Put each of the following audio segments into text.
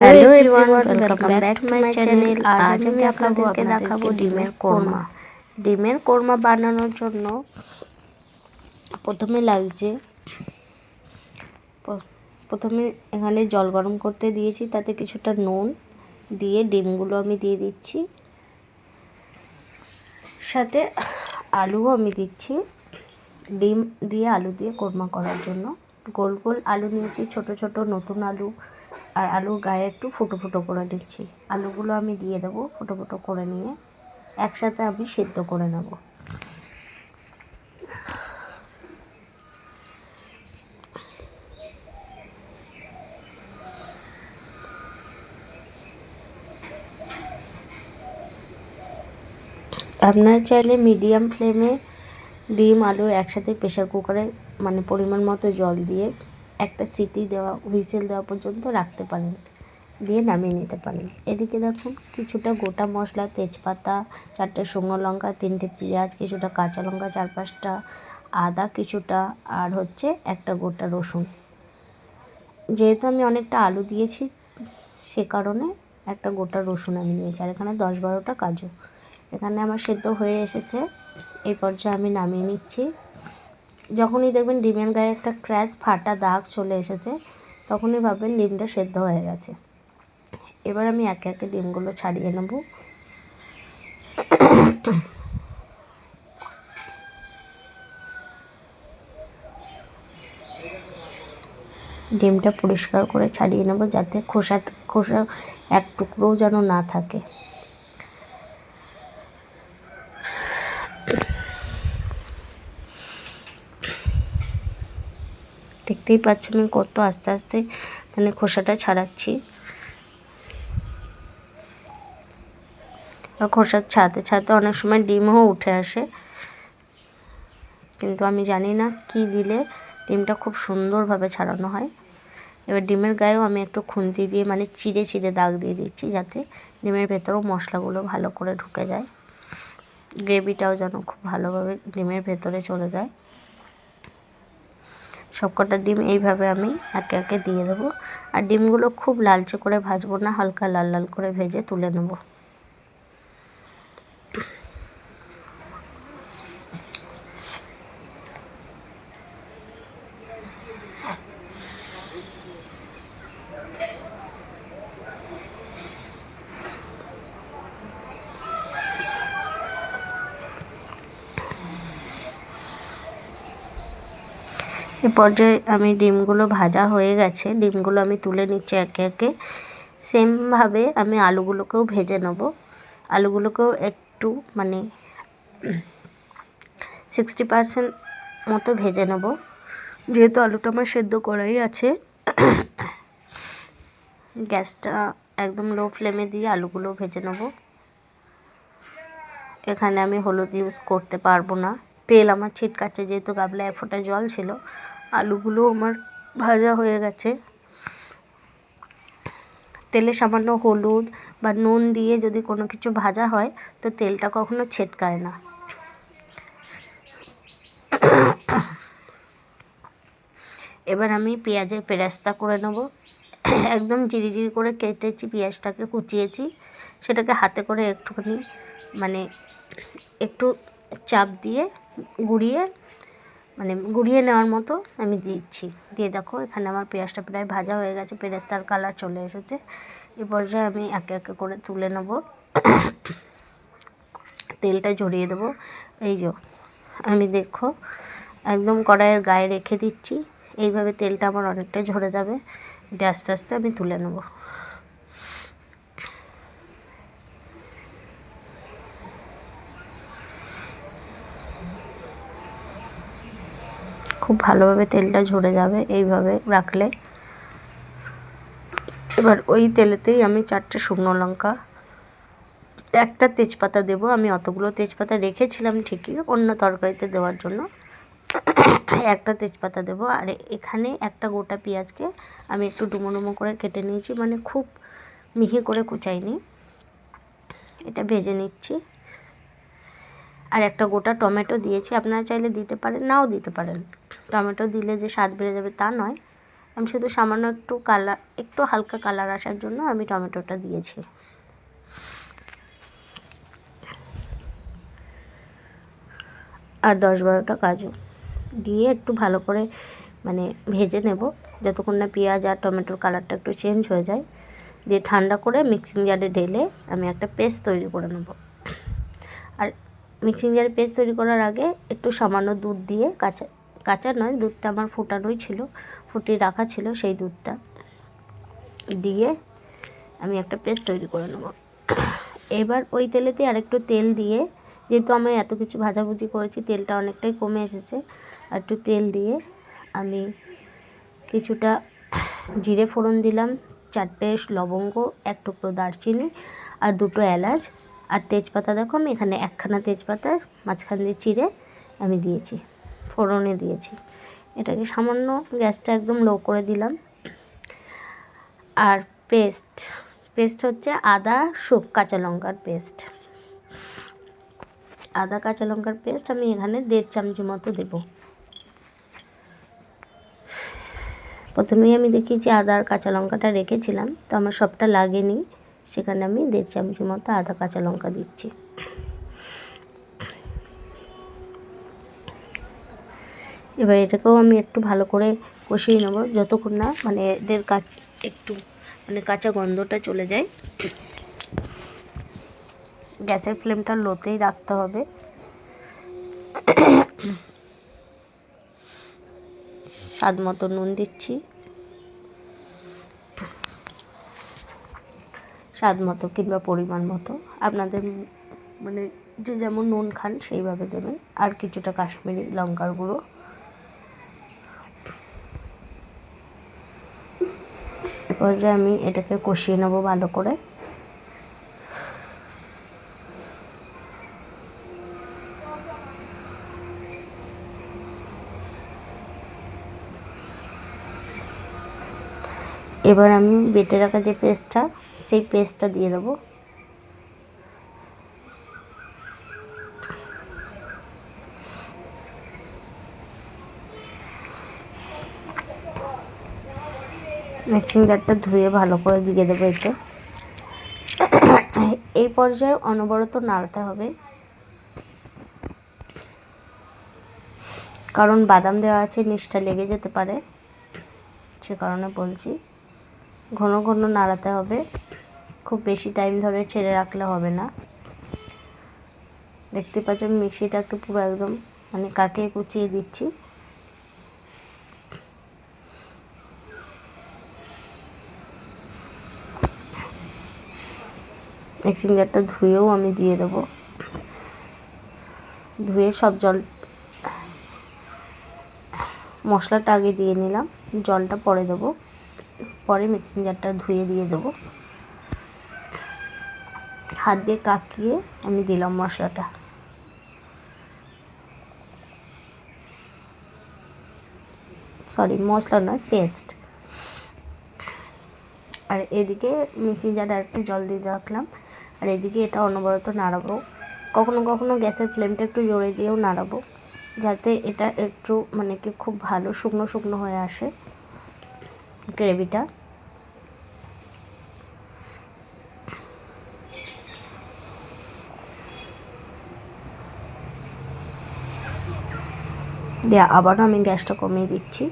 Hello everyone welcome back to my channel আজ আমি আপনাদেরকে দেখাবো ডিমের কোরমা ডিমের কোরমা বানানোর জন্য প্রথমে লাগছে প্রথমে এখানে জল গরম করতে দিয়েছি তাতে কিছুটা নুন দিয়ে ডিমগুলো আমি দিয়ে দিচ্ছি সাথে আলুও আমি দিচ্ছি ডিম দিয়ে আলু দিয়ে কোরমা করার জন্য গোল গোল আলু নিয়েছি ছোট ছোট নতুন আলু আর আলুর গায়ে একটু ফুটো ফুটো করে দিচ্ছি। আলুগুলো আমি দিয়ে দেবো ফুটো ফুটো করে নিয়ে। একসাথে আমি সেদ্ধ করে নেব। আপনার চাইলে মিডিয়াম ফ্লেমে ডিম, আলু একসাথে প্রেশার কুকারে মানে পরিমাণ মতো জল দিয়ে একটা সিটি দেওয়া, হুইসেল দেওয়া পর্যন্ত রাখতে পারেন, দিয়ে নামিয়ে নিতে পারেন। এদিকে দেখুন, কিছুটা গোটা মশলা, তেজপাতা, চারটে শুকনো লঙ্কা, তিনটে পেঁয়াজ, কিছুটা কাঁচা লঙ্কা, চার পাঁচটা আদা, কিছুটা, আর হচ্ছে একটা গোটা রসুন। যেহেতু আমি অনেকটা আলু দিয়েছি, সে কারণে একটা গোটা রসুন আমি নিয়েছি। আর এখানে দশ বারোটা কাজু। এখানে আমার সেদ্ধ হয়ে এসেছে। এই পর্যায়ে আমি নামিয়ে নিচ্ছি। যখনই দেখবেন ডিমের গায়ে একটা ক্র্যাশ ফাটা দাগ চলে এসেছে, তখনই ভাববেন ডিমটা সেদ্ধ হয়ে গেছে। এবার আমি একে একে ডিমগুলো ছাড়িয়ে নেব। ডিমটা পরিষ্কার করে ছাড়িয়ে নেব যাতে খোসা খোসা এক টুকরোও যেন না থাকে। দেখতেই পাচ্ছ আমি কত আস্তে আস্তে মানে খোসাটা ছাড়াচ্ছি। আর খোসা ছাড়তে ছাড়তে অনেক সময় ডিমও উঠে আসে। কিন্তু আমি জানি না কি দিলে ডিমটা খুব সুন্দরভাবে ছাড়ানো হয়। এবার ডিমের গায়েও আমি একটু খুন্তি দিয়ে মানে চিড়ে চিড়ে দাগ দিয়ে দিচ্ছি যাতে ডিমের ভেতরেও মশলাগুলো ভালো করে ঢুকে যায়। গ্রেভিটাও যেন খুব ভালোভাবে ডিমের ভেতরে চলে যায়। সবকটা ডিম এইভাবে আমি একে একে দিয়ে দেবো। আর ডিমগুলো খুব লালচে করে ভাজবো না, হালকা লাল লাল করে ভেজে তুলে নেব। এ পর্যায়ে আমি ডিমগুলো ভাজা হয়ে গেছে। ডিমগুলো আমি তুলে নিচ্ছি একে একে। সেমভাবে আমি আলুগুলোকেও ভেজে নেব। আলুগুলোকেও একটু মানে সিক্সটি পারসেন্ট মতো ভেজে নেব। যেহেতু আলুটা আমার সেদ্ধ করাই আছে, গ্যাসটা একদম লো ফ্লেমে দিয়ে আলুগুলো ভেজে নেব। এখানে আমি হলুদ ইউজ করতে পারব না। তেল আমার ছিটকাচ্ছে, যেহেতু গাবলায় এক ফোঁটা জল ছিল। আলুগুলো আমার ভাজা হয়ে গেছে। তেলে সামান্য হলুদ বা নুন দিয়ে যদি কোনো কিছু ভাজা হয়, তো তেলটা কখনো ছেটকায় না। এবার আমি পেঁয়াজের পেরাস্তা করে নেব। একদম জিরি জিরি করে কেটেছি, পেঁয়াজটাকে কুচিয়েছি। সেটাকে হাতে করে একটুখানি মানে একটু চাপ দিয়ে গুঁড়িয়ে মানে গুঁড়িয়ে নেওয়ার মতো আমি দিচ্ছি। দিয়ে দেখো, এখানে আমার পেঁয়াজটা প্রায় ভাজা হয়ে গেছে পেঁয়াজটার কালার চলে এসেছে। এ পর্যায়ে আমি একে একে করে তুলে নেব। তেলটা ঝরিয়ে দেবো। এই যে, আমি দেখো, একদম কড়াইয়ের গায়ে রেখে দিচ্ছি। এইভাবে তেলটা আমার অনেকটা ঝরে যাবে। এটা আস্তে আস্তে আমি তুলে নেব। খুব ভালোভাবে তেলটা ঝরে যাবে এইভাবে রাখলে। এবার ওই তেলেতেই আমি চারটে শুকনো লঙ্কা, একটা তেজপাতা দেব। আমি অতগুলো তেজপাতা রেখেছিলাম ঠিকই অন্য তরকারিতে দেওয়ার জন্য। একটা তেজপাতা দেব। আর এখানে একটা গোটা পেঁয়াজকে আমি একটু ডুমো ডুমো করে কেটে নিয়েছি মানে খুব মিহি করে কুচাইনি। এটা ভেজে নিচ্ছি। আর একটা গোটা টমেটো দিয়েছি। আপনারা চাইলে দিতে পারেন, নাও দিতে পারেন। টমেটো দিলে যে স্বাদ বেড়ে যাবে তা নয়। আমি শুধু সামান্য একটু কালার, একটু হালকা কালার আসার জন্য আমি টমেটোটা দিয়েছি। আর দশ বারোটা কাজু দিয়ে একটু ভালো করে মানে ভেজে নেব, যতক্ষণ না পেঁয়াজ আর টমেটোর কালারটা একটু চেঞ্জ হয়ে যায়। দিয়ে ঠান্ডা করে মিক্সিং জারে ঢেলে আমি একটা পেস্ট তৈরি করে নেব। আর মিক্সিং জারে পেস্ট তৈরি করার আগে একটু সামান্য দুধ দিয়ে কাঁচা কাঁচা নয়, দুধটা আমার ফোটানোই ছিল, ফুটিয়ে রাখা ছিল সেই দুধটা। দিয়ে আমি একটা পেস্ট তৈরি করে নেব। এবার ওই তেলেতে আরেকটু তেল দিয়ে, যেহেতু আমি এত কিছু ভাজাভুজি করেছি, তেলটা অনেকটাই কমে এসেছে, আর একটু তেল দিয়ে আমি কিছুটা জিরে ফোড়ন দিলাম, চারটে লবঙ্গ, এক টুকরো দারচিনি আর দুটো এলাচ আর তেজপাতা। দেখো আমি এখানে একখানা তেজপাতা, মাঝখান দিয়ে চিড়ে আমি দিয়েছি। ফোড়নে দিয়েছি। এটাকে সামান্য গ্যাসটা একদম লো করে দিলাম। আর পেস্ট পেস্ট হচ্ছে আদা, শুক, কাঁচা লঙ্কার পেস্ট আদা, কাঁচা লঙ্কার পেস্ট আমি এখানে দেড় চামচি মতো দেব। প্রথমেই আমি দেখিয়েছি আদা আর কাঁচা লঙ্কাটা রেখেছিলাম, তো আমার সবটা লাগেনি। সেখানে আমি দেড় চামচি মতো আদা, কাঁচা লঙ্কা দিচ্ছি। এবার এটাকেও আমি একটু ভালো করে কষিয়ে নেব, যতক্ষণ না মানে এদের কাজ একটু মানে কাঁচা গন্ধটা চলে যায়। গ্যাসের ফ্লেমটা লোতেই রাখতে হবে। স্বাদ মতো নুন দিচ্ছি। স্বাদ মতো কিংবা পরিমাণ মতো। আপনাদের মানে যে যেমন নুন খান সেইভাবে দেবেন। আর কিছুটা কাশ্মীরি লঙ্কার গুঁড়ো। পর্যায়ে আমি এটাকে কষিয়ে নেব ভালো করে। এবার আমি বেটে রাখা যে পেস্টটা, সেই পেস্টটা দিয়ে দেবো। মিক্সিং জারটা ধুয়ে ভালো করে দিয়ে দেবো এতে এই পর্যায়ে অনবরত নাড়তে হবে। কারণ বাদাম দেওয়া আছে, নিচটা লেগে যেতে পারে। সে কারণে বলছি, ঘন ঘন নাড়াতে হবে। খুব বেশি টাইম ধরে ছেড়ে রাখলে হবে না। দেখতে পাচ্ছেন মিক্সিটাকে পুরো একদম মানে কাকে কুচিয়ে দিচ্ছি। মিক্সিং জারটা ধুয়েও আমি দিয়ে দেবো। ধুয়ে সব জল, মশলাটা আগে দিয়ে নিলাম, জলটা পরে দেবো। পরে মিক্সিং জারটা ধুয়ে দিয়ে দেবো। হাত দিয়ে কাকিয়ে আমি দিলাম মশলাটা। সরি, মশলা নয়, পেস্ট। আর এদিকে মিক্সিং জারে একটু জল দিয়ে রাখলাম। আর এদিকে এটা অনবরত নাড়াবো। কখনো কখনো গ্যাসের ফ্লেমটা একটু জোরে দিয়েও নাড়াবো, যাতে এটা একটু মানে কি খুব ভালো শুকনো শুকনো হয়ে আসে গ্রেভিটা। দিয়ে আবারও আমি গ্যাসটা কমিয়ে দিচ্ছি।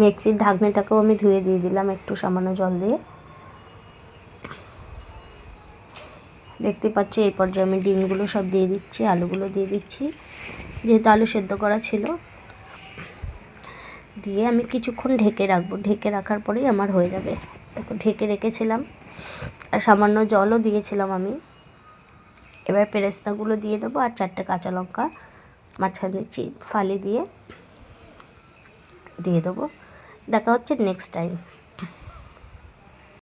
মিক্সির ঢাকনিটাকেও আমি ধুয়ে দিয়ে দিলাম একটু সামান্য জল দিয়ে। দেখতে পাচ্ছি, এই পর্যায়ে আমি ডিমগুলো সব দিয়ে দিচ্ছি, আলুগুলো দিয়ে দিচ্ছি। যেহেতু আলু সেদ্ধ করা ছিল, দিয়ে আমি কিছুক্ষণ ঢেকে রাখব। ঢেকে রাখার পরেই আমার হয়ে যাবে। দেখো, ঢেকে রেখেছিলাম। আর সামান্য জলও দিয়েছিলাম আমি। এবার পেরেস্তাগুলো দিয়ে দেবো আর চারটে কাঁচা লঙ্কা, মাঝখান দিয়ে ফালি দিয়ে দিয়ে দেবো। দেখা হচ্ছে নেক্সট টাইম